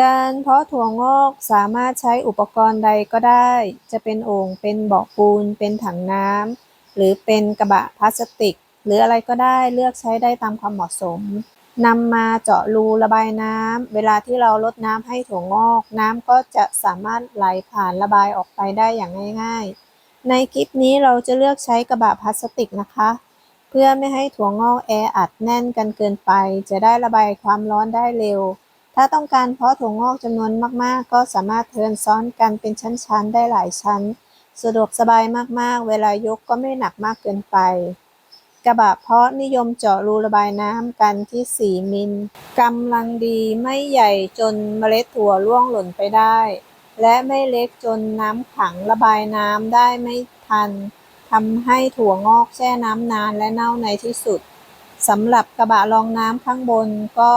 การเพาะถั่วงอกสามารถใช้อุปกรณ์ใดก็ได้ จะเป็นโอ่ง เป็นบ่อปูน เป็นถังน้ำ หรือเป็นกระบะพลาสติก หรืออะไรก็ได้เลือกใช้ได้ตามความเหมาะสมนำมาเจาะรูระบายน้ำ เวลาที่เราลดน้ำให้ถั่วงอก น้ำก็จะสามารถไหลผ่านระบายออกไปได้อย่างง่ายๆ ในคลิปนี้เราจะเลือกใช้กระบะพลาสติกนะคะ เพื่อไม่ให้ถั่วงอกแออัดแน่นกันเกินไป จะได้ระบายความร้อนได้เร็ว ถ้าต้องการเพาะถั่วงอกจำนวนมากๆ ก็สามารถเทินซ้อนกันเป็นชั้นๆ ได้หลายชั้น สะดวกสบายมากๆ เวลายกก็ไม่หนักมากเกินไป กระบะเพาะนิยมเจาะรูระบายน้ำกันที่ 4 มิลกำลังดีไม่ใหญ่จนเมล็ดถั่วร่วงหล่นไปได้ และไม่เล็กจนน้ำขังระบายน้ำได้ไม่ทันทำให้ถั่วงอกแช่น้ำนานและเน่าในที่สุดสำหรับกระบะรองน้ำข้างบนก็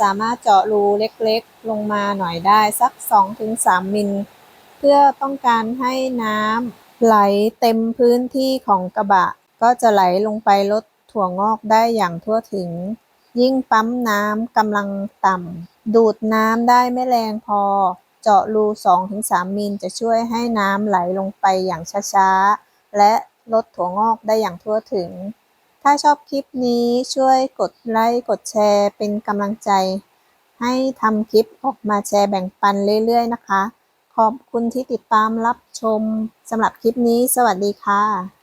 สามารถเจาะรูเล็กๆ ลงมาหน่อยได้สัก 2-3 มิล เพื่อต้องการให้น้ำไหลเต็มพื้นที่ของกระบะ ก็จะไหลลงไปลดถั่วงอกได้อย่างทั่วถึง ยิ่งปั๊มน้ำกำลังต่ำดูดน้ำได้ไม่แรงพอ เจาะรู 2-3 มิลจะช่วยให้น้ำไหลลงไปอย่างช้าๆ และลดถั่วงอกได้อย่างทั่วถึง ถ้าชอบคลิปนี้ช่วยกดไลค์กดแชร์เป็นกำลังใจ ให้ทำคลิปออกมาแชร์แบ่งปันเรื่อยๆนะคะ ขอบคุณที่ติดตามรับชมสำหรับคลิปนี้ สวัสดีค่ะ